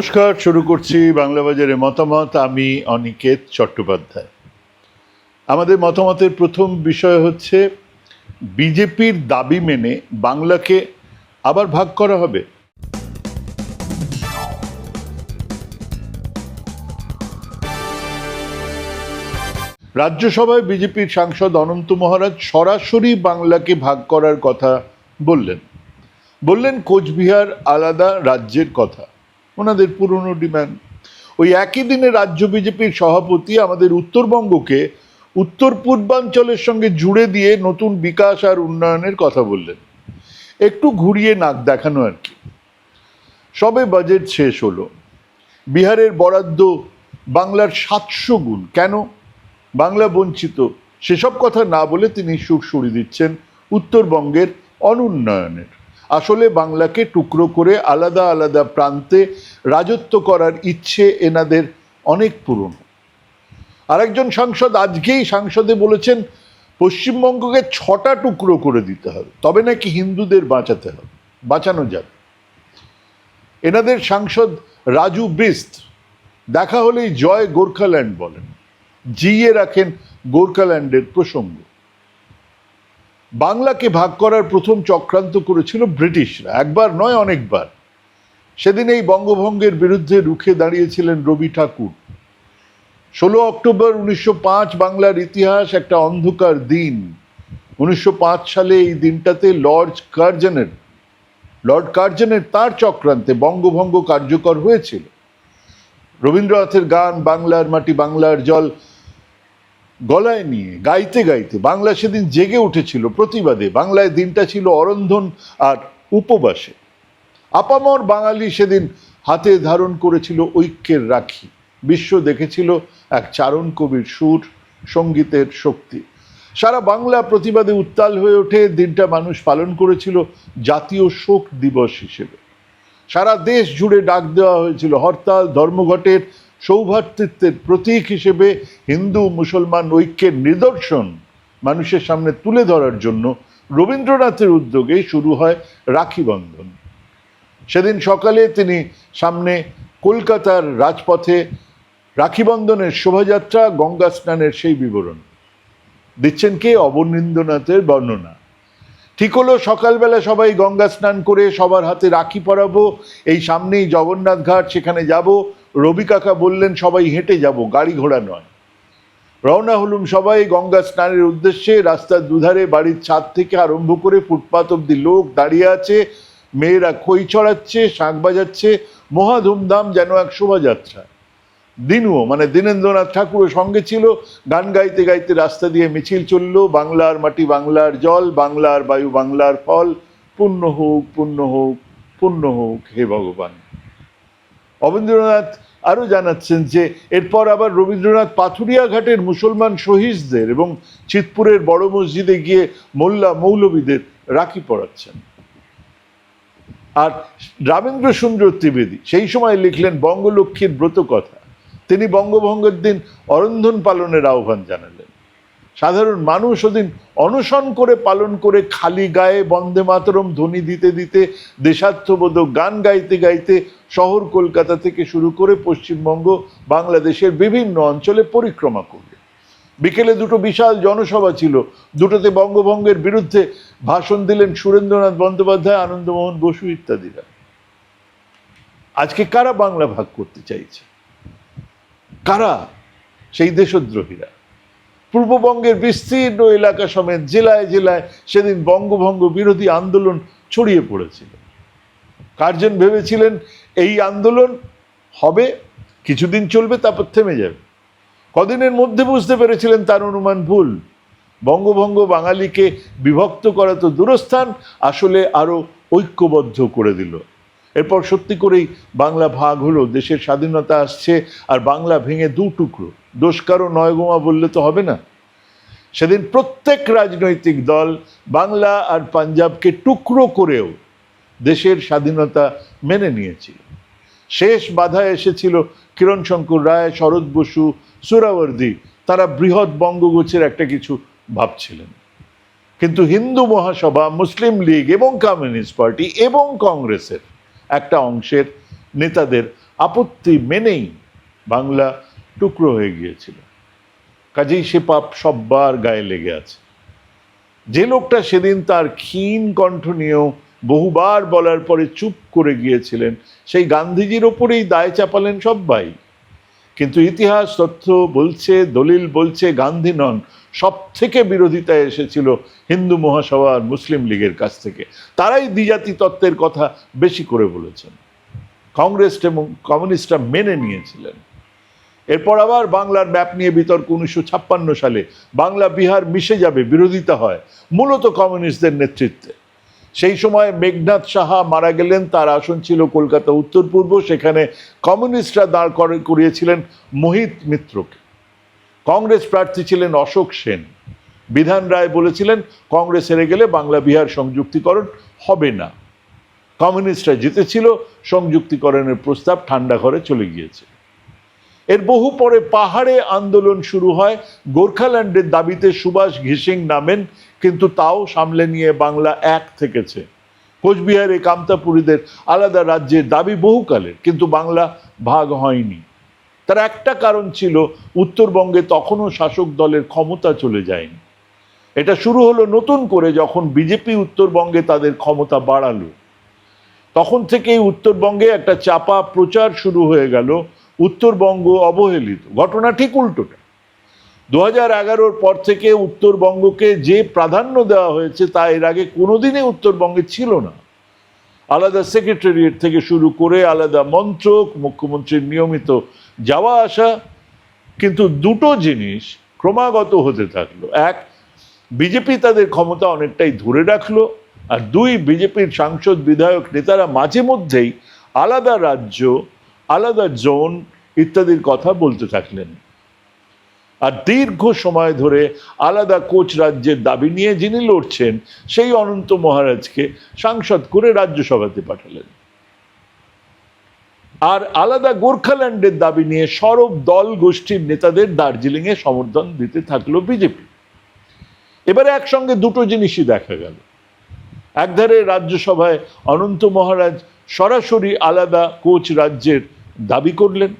নমস্কার, শুরু করছি বাংলা বাজারে মতামত। আমি অনিকেত চট্টোপাধ্যায়। আমাদের মতামতের প্রথম বিষয় হচ্ছে, বিজেপির দাবি মেনে বাংলাকে আবার ভাগ করা হবে? রাজ্যসভায় বিজেপির সাংসদ অনন্ত মহারাজ সরাসরি বাংলাকে ভাগ করার কথা বললেন। বললেন, কোচবিহার আলাদা রাজ্যের কথা। ওনাদের পুরনো ডিমান্ড ওই একই দিনে রাজ্য বিজেপির সভাপতি আমাদের উত্তরবঙ্গকে উত্তর পূর্বাঞ্চলের সঙ্গে জুড়ে দিয়ে নতুন বিকাশ আর উন্নয়নের কথা বললেন। একটু ঘুরিয়ে নাক দেখানো আর কি। সবে বাজেট শেষ হলো। বিহারের বরাদ্দ বাংলার সাতশো গুণ। কেন? বাংলা বঞ্চিত। সেসব কথা না বলে তিনি সুর সুরি দিচ্ছেন উত্তরবঙ্গের অনুন্নয়নের। আসলে বাংলাকে টুকরো করে আলাদা আলাদা প্রান্তে রাজত্ব করার ইচ্ছে এনাদের অনেক পুরনো। আরেকজন সাংসদ আজকেই সাংসদে বলেছেন, পশ্চিমবঙ্গকে ছটা টুকরো করে দিতে হবে, তবে নাকি হিন্দুদের বাঁচাতে হবে, বাঁচানো যাবে এনাদের সাংসদ রাজু বিস্ত দেখা হলেই জয় গোর্খাল্যান্ড বলেন জিয়ে রাখেন গোর্খাল্যান্ডের প্রসঙ্গ। বাংলাকে ভাগ করার প্রথম চক্রান্ত করেছিল ব্রিটিশরা, একবার নয়, অনেকবার। সেদিন এই বঙ্গভঙ্গের বিরুদ্ধে রুখে দাঁড়িয়েছিলেন রবি ঠাকুর। ষোলো অক্টোবর উনিশশো পাঁচ বাংলার ইতিহাস একটা অন্ধকার দিন। উনিশশো পাঁচ সালে এই দিনটাতে লর্ড কার্জনের লর্ড কার্জনের তার চক্রান্তে বঙ্গভঙ্গ কার্যকর হয়েছিল। রবীন্দ্রনাথের গান, বাংলার মাটি, বাংলার জল গলায় নিয়ে, গাইতে গাইতে, বাংলা সেদিন জেগে উঠেছিল প্রতিবাদে। বাংলায় দিনটা ছিল অরন্ধন আর উপবাসে। আপামর বাঙালি সেদিন হাতে ধারণ করেছিল ঐক্যের রাখি। বিশ্ব দেখেছিল এক চারণ কবির সুর, সঙ্গীতের শক্তি। সারা বাংলা প্রতিবাদে উত্তাল হয়ে ওঠে দিনটা মানুষ পালন করেছিল জাতীয় শোক দিবস হিসেবে। সারা দেশ জুড়ে ডাক দেওয়া হয়েছিল হরতাল, ধর্মঘটের সৌভাতৃত্বের প্রতীক হিসেবে হিন্দু মুসলমান ঐক্যের নিদর্শন মানুষের সামনে তুলে ধরার জন্য রবীন্দ্রনাথের উদ্যোগে শুরু হয় রাখি বন্ধন। সেদিন সকালে তিনি সামনে কলকাতার রাজপথে রাখি বন্ধনের শোভাযাত্রা, গঙ্গা স্নানের সেই বিবরণ। দিচ্ছেন কে? অবনীন্দ্রনাথের বর্ণনা। ঠিক হলো, সকালবেলা সবাই গঙ্গা স্নান করে সবার হাতে রাখি পরাবো, এই সামনেই জগন্নাথ ঘাট, সেখানে যাব রবি কাকা বললেন, সবাই হেঁটে যাব, গাড়ি ঘোড়া নয়। রওনা হলুম সবাই গঙ্গা স্নানের উদ্দেশ্যে, রাস্তার দুধারে বাড়ির ছাদ থেকে আরম্ভ করে ফুটপাত অব্দি লোক দাঁড়িয়ে আছে, মেয়েরা খই ছড়াচ্ছে শাঁখ বাজাচ্ছে, মহা ধুমধাম যেন এক শোভাযাত্রা। দিনুও মানে দীনেন্দ্রনাথ ঠাকুরও সঙ্গে ছিল, গান গাইতে গাইতে রাস্তা দিয়ে মিছিল চলল, বাংলার মাটি বাংলার জল, বাংলার বায়ু বাংলার ফল, পুণ্য হোক পুণ্য হোক পুণ্য হোক, হে ভগবান। অবনীন্দ্রনাথ আরও জানাচ্ছেন যে, এরপর আবার রবীন্দ্রনাথ পাথুরিয়া ঘাটের মুসলমান শহীদদের এবং চিতপুরের বড় মসজিদে গিয়ে মোল্লা মৌলবীদের রাখি পড়াচ্ছেন আর রামেন্দ্র সুন্দর ত্রিবেদী, সেই সময় লিখলেন বঙ্গলক্ষ্মীর ব্রত কথা তিনি বঙ্গভঙ্গের দিন অরন্ধন পালনের আহ্বান জানালেন। সাধারণ মানুষ ওদিন অনশন করে পালন করে খালি গায়ে বন্দে মাতরম ধ্বনি দিতে দিতে দেশাত্মবোধক গান গাইতে গাইতে শহর কলকাতা থেকে শুরু করে পশ্চিমবঙ্গ বাংলাদেশের বিভিন্ন অঞ্চলে পরিক্রমা করবে। বিকেলে দুটো বিশাল জনসভা ছিল। দুটোতে বঙ্গভঙ্গের বিরুদ্ধে ভাষণ দিলেন সুরেন্দ্রনাথ বন্দ্যোপাধ্যায়, আনন্দমোহন বসু ইত্যাদিরা। আজকে কারা বাংলা ভাগ করতে চাইছে? কারা? সেই দেশদ্রোহীরা। পূর্ববঙ্গের বিস্তীর্ণ এলাকা সমেত জেলায় জেলায় সেদিন বঙ্গভঙ্গ বিরোধী আন্দোলন ছড়িয়ে পড়েছিল। কার্জন ভেবেছিলেন এই আন্দোলন হবে, কিছুদিন চলবে, তারপর থেমে যাবে। কদিনের মধ্যে বুঝতে পেরেছিলেন তার অনুমান ভুল। বঙ্গভঙ্গ বাঙালিকে বিভক্ত করা তো দূরস্থান, আসলে আরও ঐক্যবদ্ধ করে দিল। এরপর সত্যি করেই বাংলা ভাগ হলো, দেশের স্বাধীনতা আসছে আর বাংলা ভেঙে দু টুকরো। দোষ কারও নয় গোমা বললে তো হবে না। সেদিন প্রত্যেক রাজনৈতিক দল বাংলা আর পাঞ্জাবকে টুকরো করেও দেশের স্বাধীনতা মেনে নিয়েছিল। শেষ বাধা এসেছিল কিরণ শঙ্কর রায়, শরৎ বসু, সুরাবর্দী। তারা বৃহৎ বঙ্গগোছের একটা কিছু ভাবছিলেন। কিন্তু হিন্দু মহাসভা, মুসলিম লীগ এবং কমিউনিস্ট পার্টি এবং কংগ্রেসের একটা অংশের নেতাদের আপত্তি মেনেই বাংলা টুকরো হয়ে গিয়েছিল। কাজেই সে পাপ সববার গায়ে লেগে আছে। যে লোকটা সেদিন তার ক্ষীণ কণ্ঠ নিয়েও বহুবার বলার পরে চুপ করে গিয়েছিলেন। সেই গান্ধীজির ওপরেই দায় চাপালেন সব্বাই কিন্তু ইতিহাস, তথ্য বলছে, দলিল বলছে, গান্ধী নন সব থেকে বিরোধিতায় এসেছিল হিন্দু মহাসভা আর মুসলিম লীগের কাছ থেকে। তারাই দ্বিজাতি তত্ত্বের কথা বেশি করে বলেছেন। কংগ্রেস এবং কমিউনিস্টরা মেনে নিয়েছিলেন। এরপর আবার বাংলার ম্যাপ নিয়ে বিতর্ক উনিশশো ছাপ্পান্ন সালে। বাংলা বিহার মিশে যাবে, বিরোধিতা হয়। মূলত কমিউনিস্টদের নেতৃত্বে। সেই সময় মেঘনাথ সাহা মারা গেলেন, তার আসন ছিল কলকাতা উত্তর পূর্ব, সেখানে কমিউনিস্টরা দাঁড় করে- করিয়েছিলেন মোহিত মিত্রকে। কংগ্রেস প্রার্থী ছিলেন অশোক সেন। বিধান রায় বলেছিলেন, কংগ্রেস হেরে গেলে বাংলা বিহার সংযুক্তিকরণ হবে না। কমিউনিস্টরা জিতেছিল, সংযুক্তিকরণের প্রস্তাব ঠান্ডা ঘরে চলে গিয়েছে। এর বহু পরে পাহাড়ে আন্দোলন শুরু হয়। গোর্খাল্যান্ডের দাবিতে সুভাষ ঘিসিং নামেন কিন্তু তাও সামলে নিয়ে বাংলা এক থেকেছে। কোচবিহারে কামতাপুরীদের আলাদা রাজ্যের দাবি বহুকালের, কিন্তু বাংলা ভাগ হয়নি। তার একটা কারণ ছিল, উত্তরবঙ্গে তখনও শাসক দলের ক্ষমতা চলে যায়নি। এটা শুরু হলো নতুন করে যখন বিজেপি উত্তরবঙ্গে তাদের ক্ষমতা বাড়ালো। তখন থেকেই উত্তরবঙ্গে একটা চাপা প্রচার শুরু হয়ে গেল, উত্তরবঙ্গ অবহেলিত। ঘটনা ঠিক উল্টোটা। দু হাজার এগারোর পর থেকে উত্তরবঙ্গকে যে প্রাধান্য দেওয়া হয়েছে তা এর আগে কোনোদিনই উত্তরবঙ্গে ছিল না। আলাদা সেক্রেটারিয়েট থেকে শুরু করে আলাদা মন্ত্রক, মুখ্যমন্ত্রীর নিয়মিত যাওয়া আসা, কিন্তু দুটো জিনিস ক্রমাগত হতে থাকল। এক, বিজেপি তাদের ক্ষমতা অনেকটাই ধরে রাখল, আর দুই, বিজেপির সাংসদ, বিধায়ক, নেতারা মাঝে মধ্যেই আলাদা রাজ্য, আলাদা জোন ইত্যাদির কথা বলতে থাকলেন। আর দীর্ঘ সময় ধরে আলাদা কোচ রাজ্যের দাবি নিয়ে যিনি লড়ছেন, সেই অনন্ত মহারাজকে সাংসদ করে রাজ্যসভাতে পাঠালেন। আর আলাদা গোর্খাল্যান্ডের দাবি নিয়ে সরব দল গোষ্ঠীর নেতাদের দার্জিলিংয়ে সমর্থন দিতে থাকল বিজেপি। এবারে একসঙ্গে দুটো জিনিসই দেখা গেল। একধারে রাজ্যসভায় অনন্ত মহারাজ সরাসরি আলাদা কোচ রাজ্যের দাবি করলেন।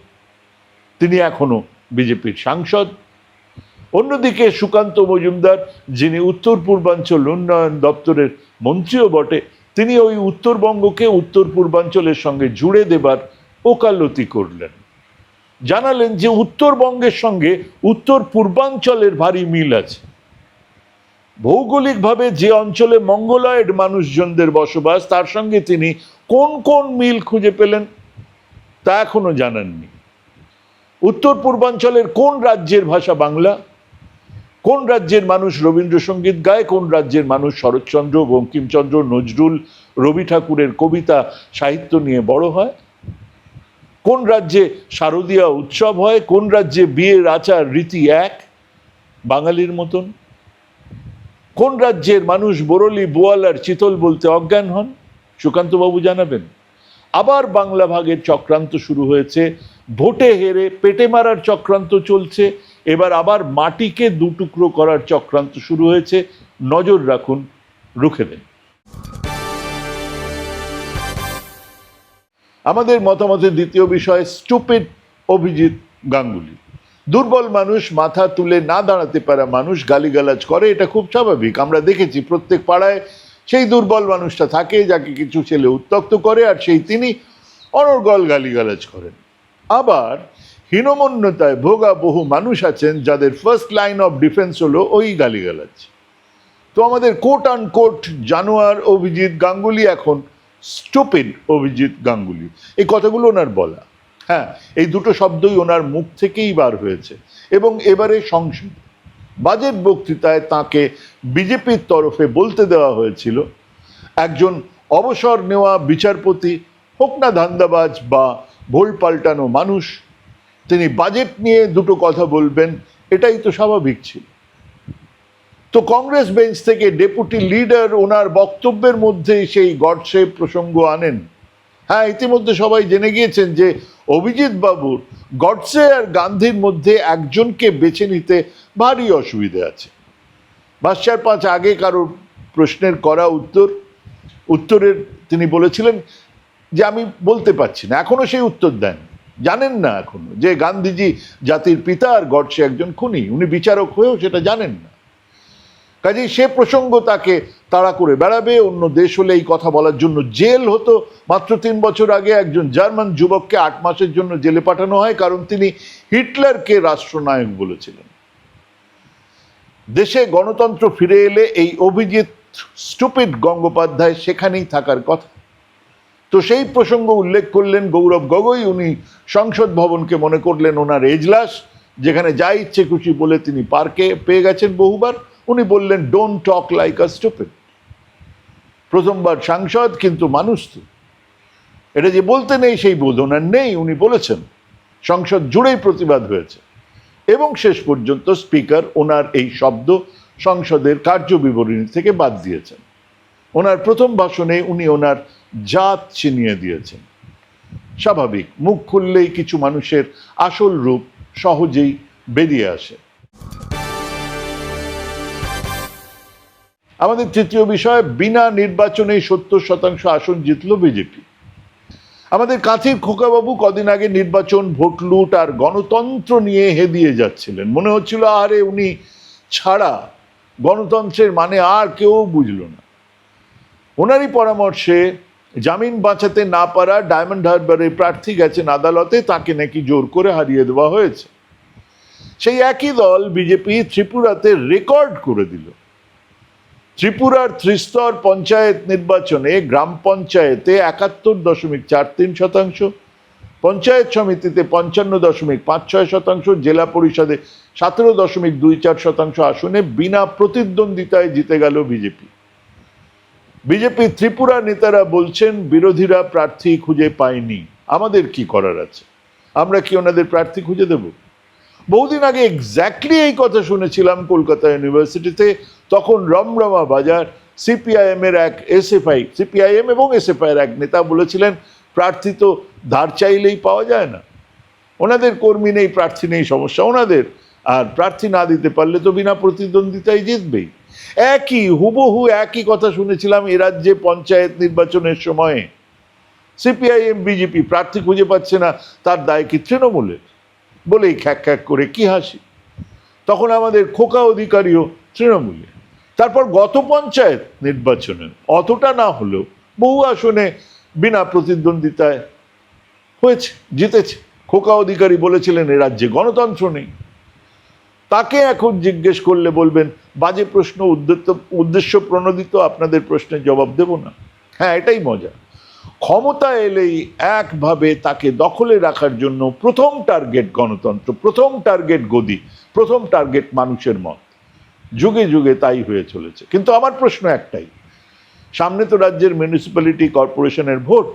তিনি এখনও বিজেপির সাংসদ। অন্যদিকে সুকান্ত মজুমদার, যিনি উত্তর পূর্বাঞ্চল উন্নয়ন দপ্তরের মন্ত্রীও বটে, তিনি ওই উত্তরবঙ্গকে উত্তর পূর্বাঞ্চলের সঙ্গে জুড়ে দেবার ওকালতি করলেন। জানালেন যে উত্তরবঙ্গের সঙ্গে উত্তর পূর্বাঞ্চলের ভারী মিল আছে। ভৌগোলিকভাবে যে অঞ্চলে মঙ্গলয়েড মানুষজনদের বসবাস, তার সঙ্গে তিনি কোন কোন মিল খুঁজে পেলেন, তা এখনও জানাননি। উত্তর পূর্বাঞ্চলের কোন রাজ্যের ভাষা বাংলা কোন রাজ্যের মানুষ রবীন্দ্রসঙ্গীত গায়, কোন রাজ্যের মানুষ শরৎচন্দ্র বঙ্কিমচন্দ্র নজরুল, রবি ঠাকুরের কবিতা, সাহিত্য নিয়ে বড় হয়? কোন রাজ্যে শারদীয়া উৎসব হয়? কোন রাজ্যে বিয়ের আচার রীতি এক, বাঙালির মতন? কোন রাজ্যের মানুষ বরলি বোয়াল আর চিতল বলতে অজ্ঞান হন? সুকান্তবাবু জানাবেন। আবার বাংলা ভাগের চক্রান্ত শুরু হয়েছে। ভোটে হেরে পেটে মারার চক্রান্ত চলছে। এবার আবার মাটিকে দুটুকরো করার চক্রান্ত শুরু হয়েছে। নজর রাখুন, রুখে দেন। আমাদের মতামতের দ্বিতীয় বিষয় স্টুপিড অভিজিৎ গাঙ্গুলি। দুর্বল মানুষ, মাথা তুলে না দাঁড়াতে পারা মানুষ গালিগালাজ করে, এটা খুব স্বাভাবিক। আমরা দেখেছি প্রত্যেক পাড়ায় সেই দুর্বল মানুষটা থাকে, যাকে কিছু ছেলে উত্তক্ত করে, আর সেই তিনি অনর্গল গালিগালাজ করেন। আবার হীনমন্যতায় ভোগা বহু মানুষ আছেন যাদের ফার্স্ট লাইন অফ ডিফেন্স হলো ওই গালিগালাজ। তো আমাদের কোট আন কোট জানোয়ার অভিজিৎ গাঙ্গুলি এখন স্টুপিড অভিজিৎ গাঙ্গুলি। এই কথাগুলো ওনার বলা। হ্যাঁ এই দুটো শব্দই ওনার মুখ থেকেই বার হয়েছে। এবং এবারে সংসদ। বাজেট বক্তৃতায় তাকে বিজেপির তরফে বলতে দেওয়া হয়েছিল, একজন অবসর নেওয়া বিচারপতি হোক না ধান্দাবাজ বা ভোল পাল্টানো মানুষ তিনি বাজেট নিয়ে দুটো কথা বলবেন, এটাই তো স্বাভাবিক ছিল। তো কংগ্রেস বেঞ্চ থেকে ডেপুটি লিডার ওনার বক্তব্যের মধ্যে সেই গডসে প্রসঙ্গ আনেন। হ্যাঁ ইতিমধ্যে সবাই জেনে গিয়েছেন যে অভিজিৎ বাবুর গডসে আর গান্ধীর মধ্যে একজনকে বেছে নিতে ভারী অসুবিধে আছে। চার পাঁচ আগে কারোর প্রশ্নের করা উত্তর, উত্তরের তিনি বলেছিলেন যে আমি বলতে পারছি না এখনও সেই উত্তর দেন জানেন না এখনও। যে গান্ধীজি জাতির পিতা আর গডসে একজন খুনি, উনি বিচারক হয়েও সেটা জানেন না। কাজেই সে প্রসঙ্গ তাকে তাড়া করে বেড়াবে। অন্য দেশ হলে এই কথা বলার জন্য জেল হতো। মাত্র তিন বছর আগে একজন জার্মান যুবককে আট মাসের জন্য জেলে পাঠানো হয়, কারণ তিনি হিটলারকে রাষ্ট্রনায়ক বলেছিলেন। দেশে গণতন্ত্র ফিরে এলে এই অভিজিৎ, স্টুপিড গঙ্গোপাধ্যায় সেখানেই থাকার কথা। তো সেই প্রসঙ্গ উল্লেখ করলেন গৌরব গগৈ। উনি সংসদ ভবনকে মনে করলেন ওনার এজলাস, যেখানে যা ইচ্ছে খুশি বলে তিনি পার্কে পেয়ে গেছেন বহুবার। উনি বললেন don't talk like a stupid প্রথমবার সাংসদ, কিন্তু মানুষ তো। এটা যে বলতে নেই, সেই বোধ ওনার নেই, উনি বলেছেন। সংসদ জুড়েই প্রতিবাদ হয়েছে। এবং শেষ পর্যন্ত স্পিকার ওনার এই শব্দ সংসদের কার্যবিবরণী থেকে বাদ দিয়েছেন। ওনার প্রথম ভাষণে উনি ওনার জাত চিনিয়ে দিয়েছেন। স্বাভাবিক, মুখ খুললেই কিছু মানুষের আসল রূপ সহজেই বেরিয়ে আসে। আমাদের তৃতীয় বিষয়, বিনা নির্বাচনে সত্তর শতাংশ আসন জিতল বিজেপি। আমাদের কাছের খোকাবাবু কদিন আগে নির্বাচন, ভোট, লুট আর গণতন্ত্র নিয়ে হেদিয়ে যাচ্ছিলেন। মনে হচ্ছিল, আরে উনি ছাড়া গণতন্ত্রের মানে আর কেউ বুঝল না। ওনারই পরামর্শে জামিন বাঁচাতে না পারা ডায়মন্ড হারবারের প্রার্থী গেছেন আদালতে, তাকে নাকি জোর করে হারিয়ে দেওয়া হয়েছে। সেই একই দল বিজেপি ত্রিপুরাতে রেকর্ড করে দিল। ত্রিপুরার ত্রিস্তর পঞ্চায়েত নির্বাচনে গ্রাম পঞ্চায়েতে একাত্তর দশমিক চার তিন শতাংশ, পঞ্চায়েত সমিতিতে পঞ্চান্ন দশমিক পাঁচ ছয় শতাংশ, জেলা পরিষদে সতেরো দশমিক দুই চার শতাংশ আসনে বিনা প্রতিদ্বন্দ্বিতায় জিতে গেল বিজেপি। বিজেপি ত্রিপুরা নেতারা বলছেন, বিরোধীরা প্রার্থী খুঁজে পায়নি। আমাদের কি করার আছে? আমরা কি ওনাদের প্রার্থী খুঁজে দেব? বহুদিন আগে এক্স্যাক্টলি এই কথা শুনেছিলাম কলকাতা ইউনিভার্সিটিতে, তখন রমরমা বাজার সিপিআইএম এর এক এসএফআই, সিপিআইএম এবং এসএফআই এর এক নেতা বলেছিলেন, প্রার্থী তো ধার চাইলেই পাওয়া যায় না। ওনাদের কর্মী নেই, প্রার্থী নেই, সমস্যা ওনাদের। আর প্রার্থী না দিতে পারলে তো বিনা প্রতিদ্বন্দ্বিতায় জিতবেই। একই, হুবহু একই কথা শুনেছিলাম এ রাজ্যে পঞ্চায়েত নির্বাচনের সময়ে। সিপিআইএম বিজেপি প্রার্থী খুঁজে পাচ্ছে না, তার দায় কি তৃণমূলের? বলেই খ্যাক খ্যাক করে কি হাসি। তখন আমাদের খোকা অধিকারীও তৃণমূলে। তারপর গত পঞ্চায়েত নির্বাচনে অতটা না হলেও বহু আসনে বিনা প্রতিদ্বন্দ্বিতায় হয়েছে, জিতেছে। খোকা অধিকারী বলেছিলেন, এ রাজ্যে গণতন্ত্র নেই। তাকে এখন জিজ্ঞেস করলে বলবেন, বাজে প্রশ্ন উদ্দেশ্য উদ্দেশ্য প্রণোদিত, আপনাদের প্রশ্নের জবাব দেব না। হ্যাঁ এটাই মজা। ক্ষমতা এলেই একভাবে তাকে দখলে রাখার জন্য প্রথম টার্গেট গণতন্ত্র, প্রথম টার্গেট গদি, প্রথম টার্গেট মানুষের মত। যুগে যুগে তাই হয়ে চলেছে। কিন্তু আমার প্রশ্ন একটাই, সামনে তো রাজ্যের মিউনিসিপ্যালিটি কর্পোরেশনের ভোট।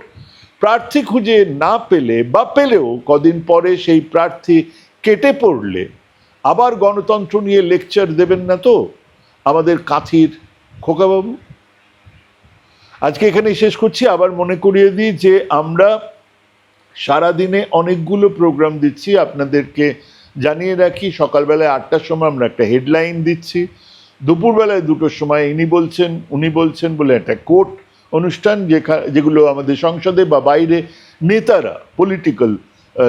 প্রার্থী খুঁজে না পেলে বা পেলেও কদিন পরে সেই প্রার্থী কেটে পড়লে আবার গণতন্ত্র নিয়ে লেকচার দেবেন না তো? আমাদের কাথির খোকাবাবু? আজকে এখানেই শেষ করছি। আবার মনে করিয়ে দিই যে আমরা সারাদিনে অনেকগুলো প্রোগ্রাম দিচ্ছি। আপনাদেরকে জানিয়ে রাখি, সকালবেলায় আটটার সময় আমরা একটা হেডলাইন দিচ্ছি। দুপুরবেলায় দুটোর সময় ইনি বলছেন, উনি বলছেন বলে একটা কোর্ট অনুষ্ঠান যেগুলো আমাদের সংসদে বা বাইরে নেতারা পলিটিক্যাল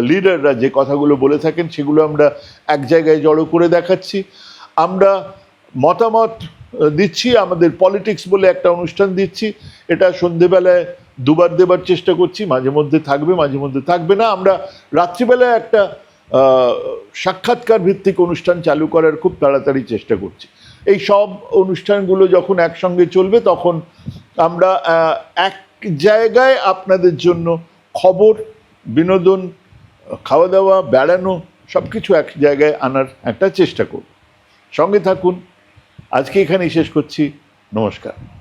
লিডাররা যে কথাগুলো বলে থাকেন সেগুলো আমরা এক জায়গায় জড়ো করে দেখাচ্ছি। আমরা মতামত দিচ্ছি, আমাদের পলিটিক্স বলে একটা অনুষ্ঠান দিচ্ছি। এটা সন্ধেবেলায় দুবার দেবার চেষ্টা করছি, মাঝে মধ্যে থাকবে, মাঝে মধ্যে থাকবে না। আমরা রাত্রিবেলায় একটা সাক্ষাৎকার ভিত্তিক অনুষ্ঠান চালু করার খুব তাড়াতাড়ি চেষ্টা করছি। এই সব অনুষ্ঠানগুলো যখন একসঙ্গে চলবে, তখন আমরা এক জায়গায় আপনাদের জন্য খবর, বিনোদন খাওয়া দাওয়া বেড়ানো সব কিছু এক জায়গায় আনার একটা চেষ্টা করুন সঙ্গে থাকুন। আজকে এখানেই শেষ করছি। নমস্কার।